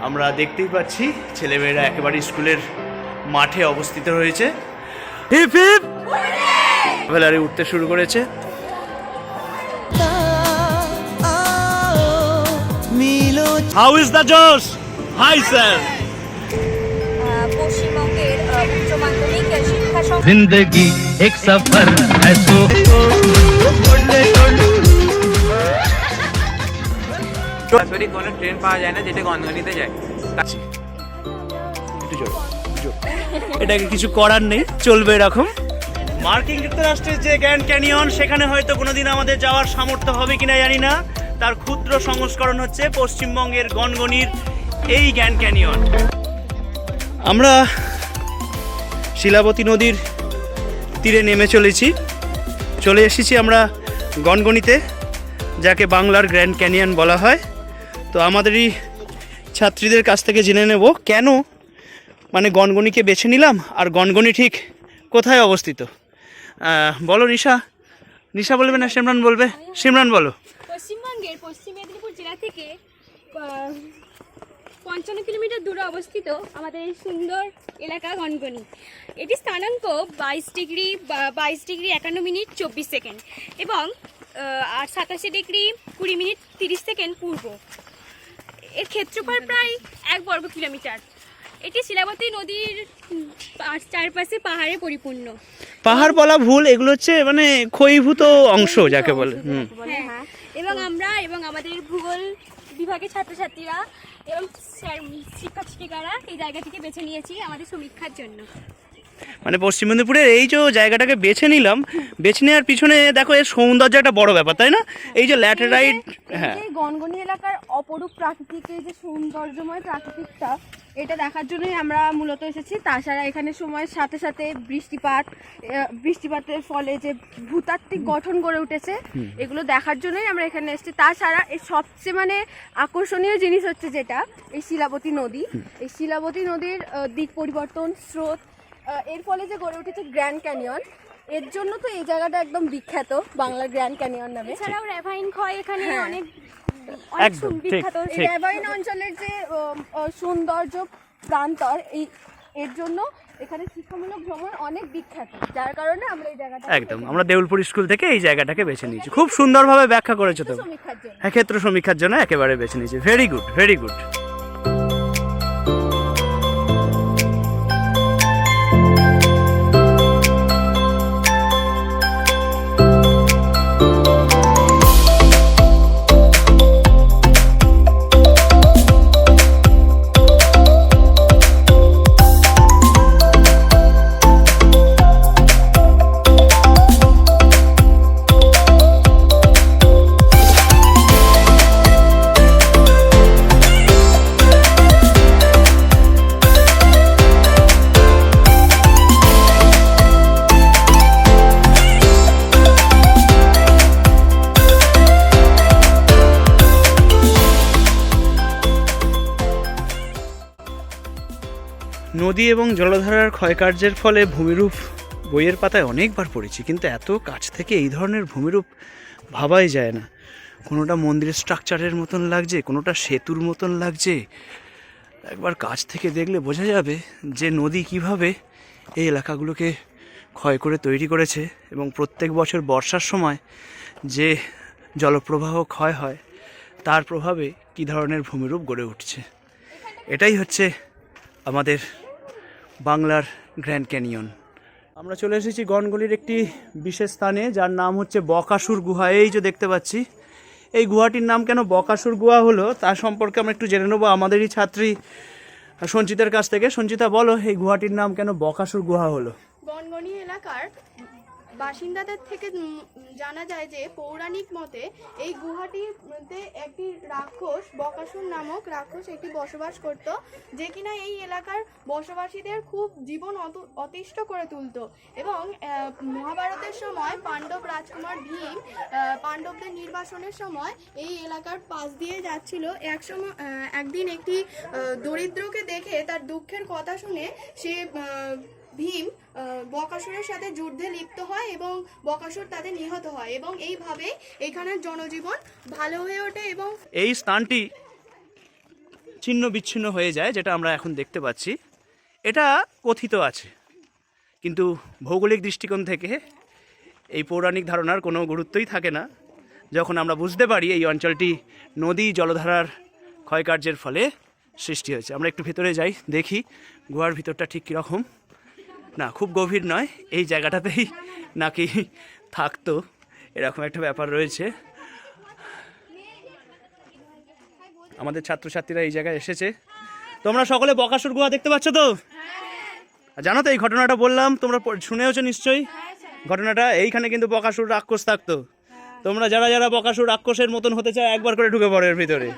আমরা দেখতেই পাচ্ছি ছেলেমেয়েরা একেবারে স্কুলের মাঠে অবস্থিত রয়েছে। Hip hip! ভেলারি উঠতে শুরু করেছে। How is the josh high sir পশ্চিমবঙ্গের জিন্দগি এক সফর হ্যায় সরাসরি কোনো ট্রেন পাওয়া যায় না যেটা গনগনিতে যায়। একটু জোরে, এটাকে কিছু করার নেই চলবে এরকম। মার্কিন যুক্তরাষ্ট্রের যে গ্র্যান্ড ক্যানিয়ন সেখানে হয়তো কোনোদিন আমাদের যাওয়ার সামর্থ্য হবে কিনা জানি না। তার ক্ষুদ্র সংস্করণ হচ্ছে পশ্চিমবঙ্গের গনগনির এই গ্র্যান্ড ক্যানিয়ন। আমরা শিলাবতী নদীর তীরে নেমে চলেছি। চলে এসেছি আমরা গনগনিতে যাকে বাংলার গ্র্যান্ড ক্যানিয়ন বলা হয়। তো আমাদেরই ছাত্রীদের কাছ থেকে জেনে নেব কেন মানে গনগনিকে বেছে নিলাম আর গনগনি ঠিক কোথায় অবস্থিত? বলো নিশা। নিশা বলবে না, সিমরান বলবে? সিমরান বলো। পশ্চিমবঙ্গের পশ্চিম মেদিনীপুর জেলা থেকে পঞ্চান্ন কিলোমিটার দূরে অবস্থিত আমাদের সুন্দর এলাকা গনগনি এটি স্থানাঙ্ক বাইশ ডিগ্রি বাইশ ডিগ্রি একান্ন মিনিট চব্বিশ সেকেন্ড এবং আর সাতাশি ডিগ্রি কুড়ি মিনিট তিরিশ সেকেন্ড পূর্ব। এর ক্ষেত্রফল প্রায় এক বর্গ কিলোমিটার। এটি শিলাবতী নদীর চারপাশে পাহাড়ে পরিপূর্ণ। পাহাড় বলা ভুল এগুলো হচ্ছে মানে ক্ষয়ীভূত অংশ যাকে বলে হ্যাঁ। এবং আমরা এবং আমাদের ভূগোল বিভাগের ছাত্রছাত্রীরা এবং শিক্ষক শিক্ষিকারা এই জায়গাটিকে বেছে নিয়েছি আমাদের সমীক্ষার জন্য। মানে পশ্চিম মেদিনীপুরের এই যে জায়গাটাকে বেছে নিলাম বেছে নেওয়ার পিছনে দেখো এর সৌন্দর্য একটা বড় ব্যাপার তাই না? এই যে ল্যাটেরাইট হ্যাঁ। এই গনগনি এলাকার অপরূপ প্রাকৃতিক এই যে সৌন্দর্যময় প্রাকৃতিকটা এটা দেখার জন্যই আমরা মূলত এসেছি। তাছাড়া এখানে সময়ের সাথে সাথে বৃষ্টিপাত বৃষ্টিপাতের ফলে যে ভূতাত্ত্বিক গঠন গড়ে উঠেছে এগুলো দেখার জন্যই আমরা এখানে এসেছি। তাছাড়া এর সবচেয়ে মানে আকর্ষণীয় জিনিস হচ্ছে যেটা এই শিলাবতী নদী। এই শিলাবতী নদীর দিক পরিবর্তন স্রোত এর ফলে যে গড়ে উঠেছে গ্র্যান্ড ক্যানিয়ন এর জন্য তো এই জায়গাটা একদম বিখ্যাত বাংলার গ্র্যান্ড ক্যানিয়ন নামে। এছাড়াও র্যাভাইন ক্ষয় এখানে হ্যাঁ। অনেক অনেক একদম, বিখ্যাত। র্যাভাইন অঞ্চলের যে সৌন্দর্য প্রান্তর এই এর জন্য এখানে শিক্ষামূলক ভ্রমণ অনেক বিখ্যাত। যার কারণে আমরা এই জায়গাটা একদম আমরা দেউলপুর স্কুল থেকে এই জায়গাটাকে বেছে নিয়েছি। খুব সুন্দরভাবে ব্যাখ্যা করেছ তো সমীক্ষার জন্য। হ্যাঁ ক্ষেত্র সমীক্ষার জন্য একেবারে বেছে নিয়েছি। ভেরি গুড ভেরি গুড নদী এবং জলধারার ক্ষয়কার্যের ফলে ভূমিরূপ বইয়ের পাতায় অনেকবার পড়েছি, কিন্তু এত কাছ থেকে এই ধরনের ভূমিরূপ ভাবাই যায় না। কোনোটা মন্দিরের স্ট্রাকচারের মতন লাগছে, কোনোটা সেতুর মতন লাগছে। একবার কাছ থেকে দেখলে বোঝা যাবে যে নদী কীভাবে এই এলাকাগুলোকে ক্ষয় করে তৈরি করেছে এবং প্রত্যেক বছর বর্ষার সময় যে জলপ্রবাহ ক্ষয় হয়, তার প্রভাবে কী ধরনের ভূমিরূপ গড়ে উঠছে। এটাই হচ্ছে আমাদের বাংলার গ্র্যান্ড ক্যানিয়ন। আমরা চলে এসেছি গনগলির একটি বিশেষ স্থানে যার নাম হচ্ছে বকাসুর গুহা। এই যে দেখতে পাচ্ছি এই গুহাটির নাম কেন বকাসুর গুহা হলো তার সম্পর্কে আমরা একটু জেনে নেব আমাদেরই ছাত্রী সঞ্চিতার কাছ থেকে। সঞ্চিতা বলো এই গুহাটির নাম কেন বকাসুর গুহা হলো? গনগনি এলাকার বাসিন্দাদের থেকে জানা যায় যে পৌরাণিক মতে এই গুহাটিতে একটি রাক্ষস, বকাসুর নামক রাক্ষস একটি বসবাস করত, যে কিনা এই এলাকার বসবাসীদের খুব জীবন অত- অতিষ্ঠ করে তুলত। এবং মহাভারতের সময় পাণ্ডব রাজকুমার ভীম পাণ্ডবদের নির্বাসনের সময় এই এলাকার পাশ দিয়ে যাচ্ছিল। এক সময় একদিন একটি দরিদ্রকে দেখে তার দুঃখের কথা শুনে সে ভীম বকাসুরের সাথে যুদ্ধে লিপ্ত হয় এবং বকাসুর তাদের নিহত হয় এবং এইভাবে এখানের জনজীবন ভালো হয়ে ওঠে এবং এই স্থানটি ছিন্ন বিচ্ছিন্ন হয়ে যায়, যেটা আমরা এখন দেখতে পাচ্ছি। এটা কথিত আছে, কিন্তু ভৌগোলিক দৃষ্টিকোণ থেকে এই পৌরাণিক ধারণার কোনো গুরুত্বই থাকে না। যখন আমরা বুঝতে পারি এই অঞ্চলটি নদী জলধারার ক্ষয়কার্যের ফলে সৃষ্টি হয়েছে। আমরা একটু ভেতরে যাই, দেখি, গুহার ভিতরটা ঠিক কীরকম। না খুব গভীর নয় এই জায়গাটাতেই নাকি থাকতো এরকম একটা ব্যাপার রয়েছে। আমাদের ছাত্রছাত্রীরা এই জায়গায় এসেছে। তোমরা সকলে বকাসুর গুহা দেখতে পাচ্ছ তো? জানো তো এই ঘটনাটা বললাম তোমরা শুনেওছো নিশ্চয়ই? ঘটনাটা এইখানে কিন্তু বকাসুর রাক্ষস থাকতো। তোমরা যারা যারা বকাসুর রাক্ষসের মতন হতে চাও একবার করে ঢুকে পড়ো এর ভিতরে।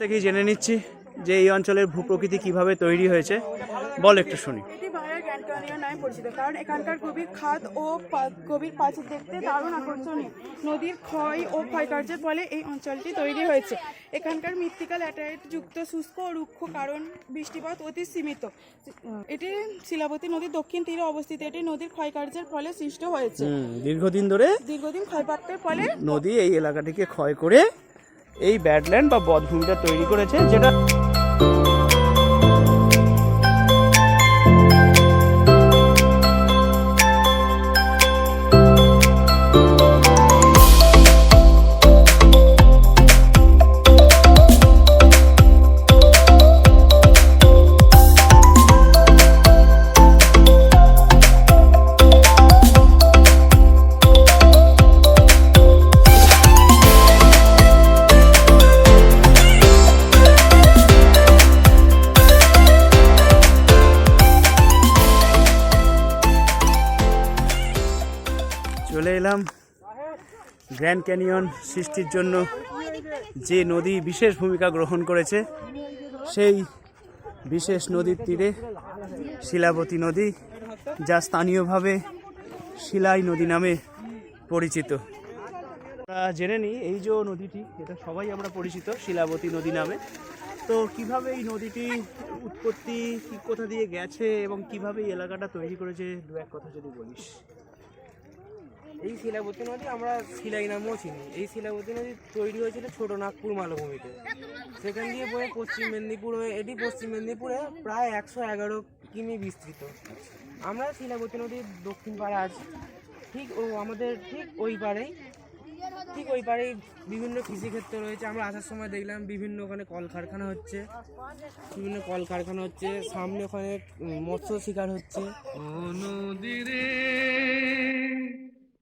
থেকেই জেনে নিচ্ছি যে এই অঞ্চলের ভূপ্রকৃতি কীভাবে তৈরি হয়েছে। বল একটু শুনি। এটি নামে পরিচিত কারণ এখানকার গভীর খাদ ও গভীর দেখতে দারুণ আকর্ষণীয়। নদীর ক্ষয় ও ক্ষয়কার্যের ফলে এই অঞ্চলটি তৈরি হয়েছে। এখানকার মৃত্তিকা ল্যাটারাইট যুক্ত শুষ্ক ও রুক্ষ কারণ বৃষ্টিপাত অতি সীমিত। এটি শিলাবতী নদীর দক্ষিণ তীরে অবস্থিত। এটি নদীর ক্ষয়কার্যের ফলে সৃষ্ট হয়েছে। দীর্ঘদিন ধরে দীর্ঘদিন ক্ষয়প্রাপ্তের ফলে নদী এই এলাকাটিকে ক্ষয় করে এই ব্যাডল্যান্ড বা বধভূমিটা তৈরি করেছে যেটা গ্র্যান্ড ক্যানিয়ন সৃষ্টির জন্য যে নদী বিশেষ ভূমিকা গ্রহণ করেছে, সেই বিশেষ নদীর তীরে শিলাবতী নদী, যা স্থানীয়ভাবে শিলাই নদী নামে পরিচিত। জেনে নিই, এই যে নদীটি, এটা সবাই আমরা পরিচিত, শিলাবতী নদী নামে। তো কীভাবে এই নদীটি উৎপত্তি, কি কোথা দিয়ে গেছে এবং কীভাবে এই এলাকাটা তৈরি করেছে, দু এক কথা যদি বলিস। এই শিলাবতী নদী আমরা শিলাই নামেও চিনি। এই শিলাবতী নদী তৈরি হয়েছিল ছোট নাগপুর মালভূমিতে। সেখান দিয়ে বয়ে পশ্চিম মেদিনীপুর হয়ে, এটি পশ্চিম মেদিনীপুরে প্রায় একশো এগারো কিমি বিস্তৃত। আমরা শিলাবতী নদীর দক্ষিণ পাড়ে আছি। ঠিক ও আমাদের ঠিক ওই পাড়েই, ঠিক ওই পাড়েই বিভিন্ন কৃষিক্ষেত্র রয়েছে। আমরা আসার সময় দেখলাম বিভিন্ন ওখানে কলকারখানা হচ্ছে, বিভিন্ন কলকারখানা হচ্ছে, সামনে ওখানে মৎস্য শিকার হচ্ছে। ও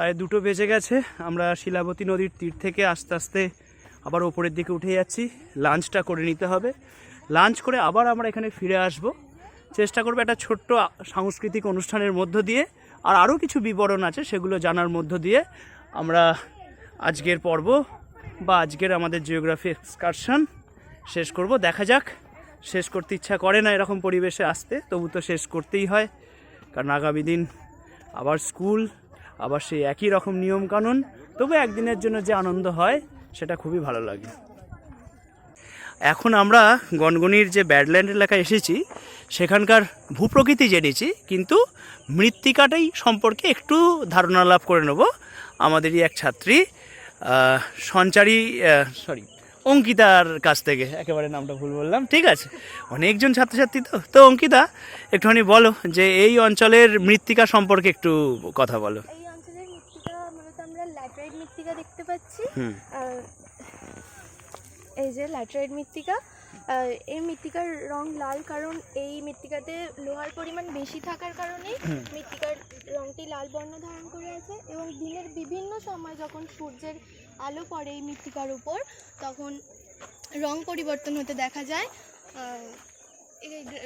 প্রায় দুটো বেজে গেছে। আমরা শিলাবতী নদীর তীর থেকে আস্তে আস্তে আবার ওপরের দিকে উঠে যাচ্ছি। লাঞ্চটা করে নিতে হবে। লাঞ্চ করে আবার আমরা এখানে ফিরে আসব। চেষ্টা করব একটা ছোট্ট সাংস্কৃতিক অনুষ্ঠানের মধ্য দিয়ে। আর আরও কিছু বিবরণ আছে, সেগুলো জানার মধ্য দিয়ে আমরা আজকের পর্ব বা আজকের আমাদের জিওগ্রাফি এক্সকারশন শেষ করব। দেখা যাক, শেষ করতে ইচ্ছা করে না এরকম পরিবেশে আসতে, তবু তো শেষ করতেই হয়। কারণ আগামী দিন আবার স্কুল আবার সেই একই রকম নিয়মকানুন, তবু একদিনের জন্য যে আনন্দ হয়, সেটা খুবই ভালো লাগে। এখন আমরা গনগনির যে ব্যাডল্যান্ড এলাকায় এসেছি, সেখানকার ভূপ্রকৃতি জেনেছি, কিন্তু মৃত্তিকাটাই সম্পর্কে একটু ধারণা লাভ করে নেব। আমাদেরই এক ছাত্রী সঞ্চারী সরি অঙ্কিতার কাছ থেকে। একেবারে নামটা ভুল বললাম, ঠিক আছে? অনেকজন ছাত্রছাত্রী তো। তো অঙ্কিতা, একটুখানি বলো যে এই অঞ্চলের মৃত্তিকা সম্পর্কে একটু কথা বলো এই অঞ্চলের মৃত্তিকা মূলত আমরা ল্যাটারাইট মৃত্তিকা দেখতে পাচ্ছি। এই যে ল্যাটেরাইট মৃত্তিকা এই মৃত্তিকার রং লাল কারণ এই মৃত্তিকাতে লোহার পরিমাণ বেশি থাকার কারণে মৃত্তিকার রংটি লাল বর্ণ ধারণ করে আছে এবং দিনের বিভিন্ন সময় যখন সূর্যের আলো পড়ে এই মৃত্তিকার উপর তখন রং পরিবর্তন হতে দেখা যায়।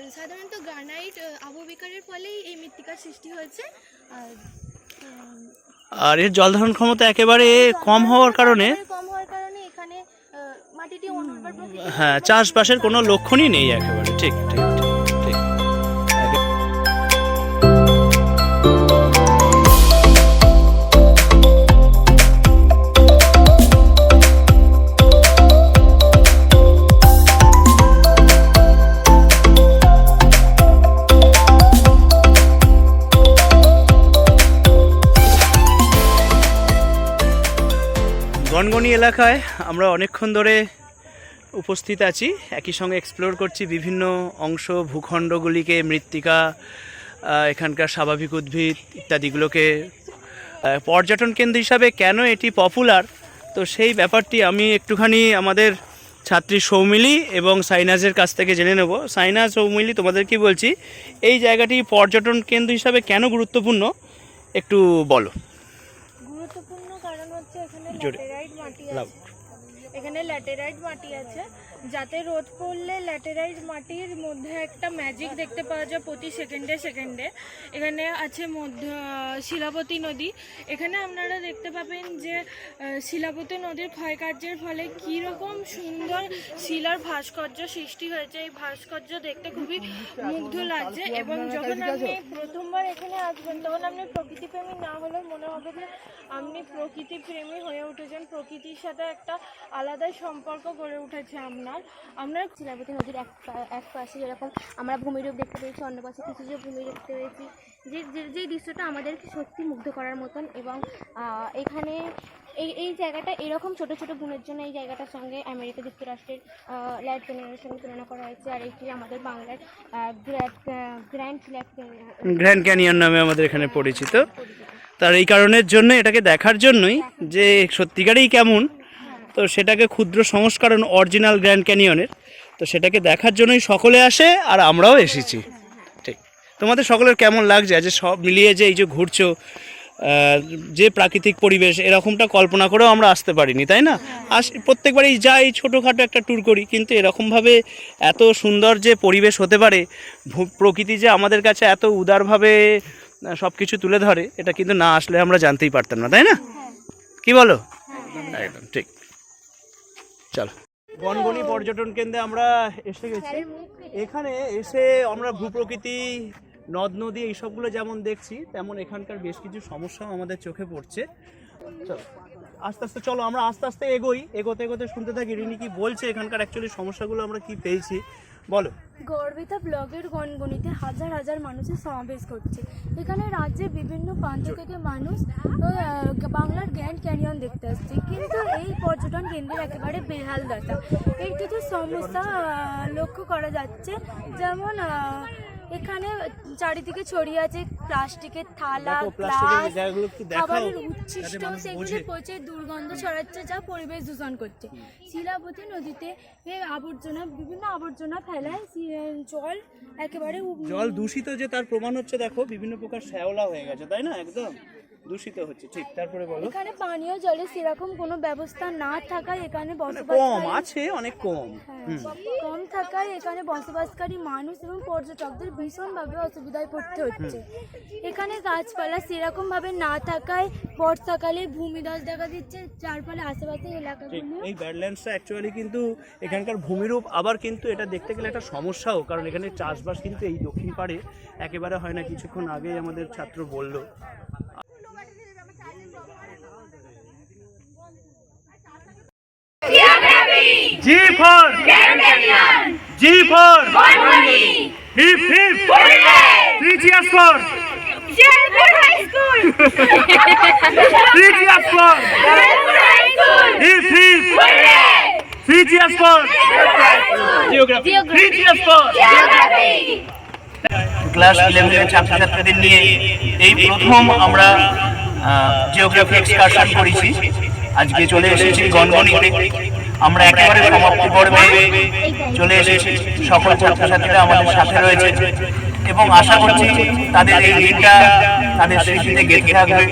এই সাধারণত গ্রানাইট আবহবিকারের ফলেই এই মৃত্তিকার সৃষ্টি হয়েছে। আর এর জল ধারণ ক্ষমতা একেবারে কম হওয়ার কারণে হ্যাঁ চাষবাসের কোনো লক্ষণই নেই একেবারে ঠিক ঠিক। এলাকায় আমরা অনেকক্ষণ ধরে উপস্থিত আছি। একই সঙ্গে এক্সপ্লোর করছি বিভিন্ন অংশ ভূখণ্ডগুলিকে মৃত্তিকা এখানকার স্বাভাবিক উদ্ভিদ ইত্যাদিগুলোকে। পর্যটন কেন্দ্র হিসাবে কেন এটি পপুলার তো সেই ব্যাপারটি আমি একটুখানি আমাদের ছাত্রী সৌমিলি এবং সাইনাজের কাছ থেকে জেনে নেব। সাইনাজ সৌমিলি তোমাদের কি বলছি? এই জায়গাটি পর্যটন কেন্দ্র হিসাবে কেন গুরুত্বপূর্ণ? একটু বলো। গুরুত্বপূর্ণ কারণ হচ্ছে এখানে মাটি আছে। এখানে ল্যাটেরাইট মাটি আছে। যাতে রোদ পড়লে ল্যাটেরাইট মাটির মধ্যে একটা ম্যাজিক দেখতে পাওয়া যায় প্রতি সেকেন্ডে সেকেন্ডে। এখানে আছে মধ্য শিলাবতী নদী। এখানে আপনারা দেখতে পাবেন যে শিলাবতী নদীর ক্ষয়কার্যের ফলে কীরকম সুন্দর শিলার ভাস্কর্য সৃষ্টি হয়েছে। এই ভাস্কর্য দেখতে খুবই মুগ্ধ লাগছে এবং যখন আপনি প্রথমবার এখানে আসবেন, তখন আপনি প্রকৃতিপ্রেমী না হলেও মনে হবে যে, আপনি প্রকৃতি প্রেমী হয়ে উঠেছেন। প্রকৃতির সাথে একটা আলাদাই সম্পর্ক গড়ে উঠেছে আপনার আপনার শিলাবতী নদীর এক এক পাশে যেরকম আমরা ভূমিরূপ দেখতে পেয়েছি, অন্য পাশে কিছু যে ভূমি দেখতে পেয়েছি, যে, যে- দৃশ্যটা আমাদেরকে সত্যি মুগ্ধ করার মতন এবং এখানে এই এই জায়গাটা এরকম ছোট ছোট গুণের জন্য এই জায়গাটার সঙ্গে আমেরিকা যুক্তরাষ্ট্রের ল্যাড ক্যানিয়নের সঙ্গে তুলনা করা হয়েছে আর এটি আমাদের বাংলার গ্র্যান্ড ল্যাড গ্র্যান্ড ক্যানিয়ন নামে আমাদের এখানে পরিচিত। তার এই কারণের জন্য এটাকে দেখার জন্যই যে সত্যিকারেই কেমন তো সেটাকে ক্ষুদ্র সংস্করণ অরিজিনাল গ্র্যান্ড ক্যানিয়নের। তো সেটাকে দেখার জন্যই সকলে আসে আর আমরাও এসেছি। ঠিক। তোমাদের সকলের কেমন লাগছে? যে সব মিলিয়ে যে এই যে ঘুরছো যে প্রাকৃতিক পরিবেশ, এরকমটা কল্পনা করেও আমরা আসতে পারিনি, তাই না? আস, প্রত্যেকবারই যাই, ছোটোখাটো একটা ট্যুর করি, কিন্তু এরকমভাবে এত সুন্দর যে পরিবেশ হতে পারে প্রকৃতি যে আমাদের কাছে এত উদারভাবে সব কিছু তুলে ধরে, এটা কিন্তু না আসলে আমরা জানতেই পারতাম না, তাই না? কি বলো? একদম, ঠিক। চলো। গনগনি পর্যটন কেন্দ্রে আমরা এসে গেছি। এখানে এসে আমরা ভূপ্রকৃতি নদ নদী এইসবগুলো যেমন দেখছি তেমন এখানকার বেশ কিছু সমস্যাও আমাদের চোখে পড়ছে। চলো আস্তে আস্তে চলো আমরা আস্তে আস্তে এগোই। এগোতে এগোতে শুনতে থাকি রিনি কি বলছে এখানকার অ্যাকচুয়ালি সমস্যাগুলো আমরা কি পেয়েছি? বলো। গর্বিতা ব্লগের গনগনিতে হাজার হাজার মানুষের সমাবেশ করছে এখানে রাজ্যের বিভিন্ন প্রান্ত থেকে মানুষ বাংলার গ্র্যান্ড ক্যানিয়ন দেখতে আসছে। কিন্তু এই পর্যটন কেন্দ্রের একেবারে বেহাল দশা। এর কিছু সমস্যা লক্ষ্য করা যাচ্ছে। যেমন এখানে চারিদিকে ছড়িয়ে আছে প্লাস্টিকের থালা খাবারের উচ্ছিষ্ট সেগুলি পচে দুর্গন্ধ ছড়াচ্ছে যা পরিবেশ দূষণ করছে। শিলাবতী নদীতে আবর্জনা বিভিন্ন আবর্জনা ফেলায় জল একেবারে জল দূষিত যে তার প্রমাণ হচ্ছে দেখো বিভিন্ন প্রকার শ্যাওলা হয়ে গেছে তাই না? একদম। দূষিত হচ্ছে ঠিক। তারপরে বলো। এখানে পানীয় জলের সেরকম কোনো ব্যবস্থা না থাকায় এখানে মানে কম আছে অনেক কম। হ্যাঁ, কম থাকায় এখানে বসবাসকারী মানুষ এবং পর্যটকদের ভীষণভাবে অসুবিধায় পড়তে হচ্ছে। এখানে গাছপালা সেরকম ভাবে না থাকায় বর্ষাকালে ভূমিধস দেখা দিচ্ছে যার ফলে আশেপাশের ঠিক এলাকাগুলো এই ব্যাডল্যান্ডসটা অ্যাকচুয়ালি কিন্তু এখানকার ভূমিরূপ আবার কিন্তু এটা দেখতে গেলে একটা সমস্যাও কারণ এখানে চাষবাস কিন্তু এই দক্ষিণ পাড়ে একেবারে হয় না কিছুক্ষণ আগে আমাদের ছাত্র বলল। G for G for hip hip three cheers for three cheers for hip hip three cheers for geography for class ইলেভেনের ছাত্রছাত্রীদের নিয়ে এই প্রথম আমরা জিওগ্রাফি এক্সকারশন করেছি। আজকে চলে এসেছি গনগনিতে। আমরা একেবারে সমাপ্তি পর্বে চলে এসেছি। সকল ছাত্রছাত্রীরা আমাদের সাথে রয়েছে এবং আশা করছি তাদের এই দিনটা তাদের স্মৃতিতে গেঁথে থাকবে।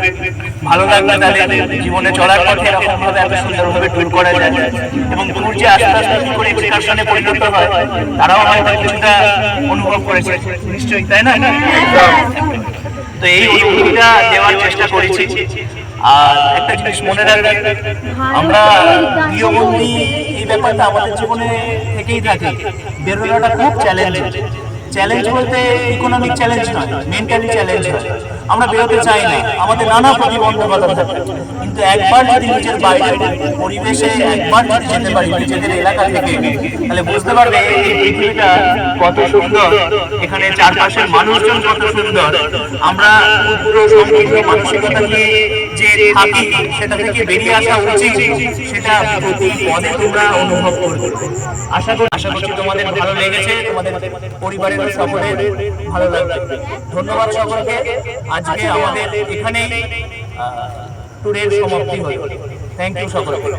ভালো লাগবে তাদের জীবনে চলার পথে এরকম ভাবে এত সুন্দরভাবে ট্যুর করা যায় এবং ট্যুর যে আস্তে আস্তে করে এক্সকারশনে পরিণত হয়, তারাও হয়তো কিছুটা অনুভব করেছে। নিশ্চয়ই, তাই না? তো এই অনুভূতিটা দেওয়ার চেষ্টা করেছি। আর একটা জিনিস মনে রাখবেন, আমরা গৃহবন্দী এই ব্যাপারটা আমাদের জীবনে থেকেই থাকে। বেরোনোটা খুব চ্যালেঞ্জ চ্যালেঞ্জ বলতে ইকোনমিক চ্যালেঞ্জ নয় মেন্টালি চ্যালেঞ্জ হয়। আমরা বেরোতে চাই না, আমাদের নানা প্রতিবন্ধকতা থাকে। কিন্তু একবার যদি নিজের বাইরে পরিবেশে একবার যদি যেতে পারি, নিজেদের এলাকা থেকে, তাহলে বুঝতে পারবে এই পৃথিবীটা কত সুন্দর, এখানে চারপাশের মানুষজন কত সুন্দর। আমরা মানসিকতা নিয়ে যে থাকি, সেটা থেকে বেরিয়ে আসা উচিত, সেটা প্রতি পদে তোমরা অনুভব করবে। আশা করি আশা করছি তোমাদের ভালো লেগেছে, তোমাদের পরিবারের সকলের ভালো লাগবে। ধন্যবাদ সকলকে। আজকে আমাদের এখানেই ট্যুরের সমাপ্তি হল। থ্যাংক ইউ সকলকে।